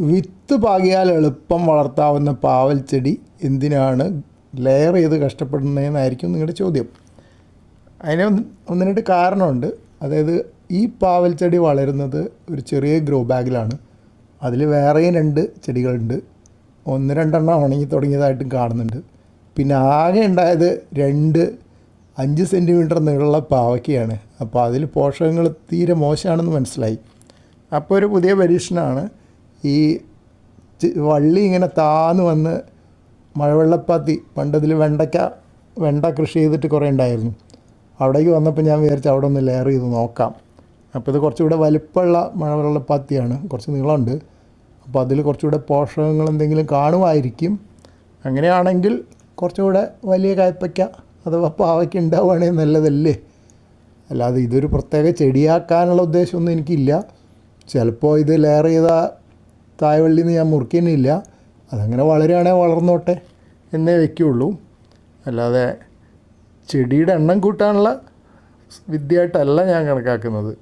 വിത്ത് പാകിയാൽ എളുപ്പം വളർത്താവുന്ന പാവൽ ചെടി എന്തിനാണ് ലെയർ ചെയ്ത് കഷ്ടപ്പെടുന്നതെന്നായിരിക്കും നിങ്ങളുടെ ചോദ്യം. അതിന് ഒന്ന് രണ്ട് കാരണമുണ്ട്. അതായത് ഈ പാവൽ ചെടി വളരുന്നത് ഒരു ചെറിയ ഗ്രോ ബാഗിലാണ് അതിൽ വേറെയും രണ്ട് ചെടികളുണ്ട്. ഒന്ന് രണ്ടെണ്ണം ഉണങ്ങി തുടങ്ങിയതായിട്ടും കാണുന്നുണ്ട്. പിന്നെ ആകെ ഉണ്ടായത് രണ്ട് അഞ്ച് സെന്റിമീറ്റർ നീളമുള്ള പാവയ്ക്കയാണ്. അപ്പോൾ അതിൽ പോഷകങ്ങൾ തീരെ മോശമാണെന്ന് മനസ്സിലായി. അപ്പോൾ ഒരു പുതിയ പരീക്ഷണമാണ്. ഈ വള്ളി ഇങ്ങനെ താന്ന് വന്ന് മഴവെള്ളപ്പാത്തി പണ്ടതിൽ വെണ്ടയ്ക്ക വെണ്ട കൃഷി ചെയ്തിട്ട് കുറേ ഉണ്ടായിരുന്നു അവിടേക്ക് വന്നപ്പോൾ ഞാൻ വിചാരിച്ചു അവിടെ ഒന്ന് ലെയർ ചെയ്ത് നോക്കാം. അപ്പോൾ ഇത് കുറച്ചുകൂടെ വലുപ്പമുള്ള മഴവെള്ളപ്പാത്തിയാണ്. കുറച്ച് നീളമുണ്ട്. അപ്പോൾ അതിൽ കുറച്ചുകൂടെ പോഷകങ്ങൾ എന്തെങ്കിലും കാണുമായിരിക്കും. അങ്ങനെയാണെങ്കിൽ കുറച്ചുകൂടെ വലിയ കായ്പയ്ക്ക അഥവാ പാവയ്ക്ക ഉണ്ടാവുകയാണെങ്കിൽ നല്ലതല്ലേ? അല്ലാതെ ഇതൊരു പ്രത്യേക ചെടിയാക്കാനുള്ള ഉദ്ദേശമൊന്നും എനിക്കില്ല. ചിലപ്പോൾ ഇത് ലെയർ ചെയ്ത തായ്വള്ളിയിൽ നിന്ന് ഞാൻ മുറിക്കുന്നില്ല അതങ്ങനെ വളരുകയാണെങ്കിൽ വളർന്നോട്ടെ. എന്നേ വയ്ക്കുള്ളൂ അല്ലാതെ ചെടിയുടെ എണ്ണം കൂട്ടാനുള്ള വിദ്യയായിട്ടല്ല ഞാൻ കണക്കാക്കുന്നത്.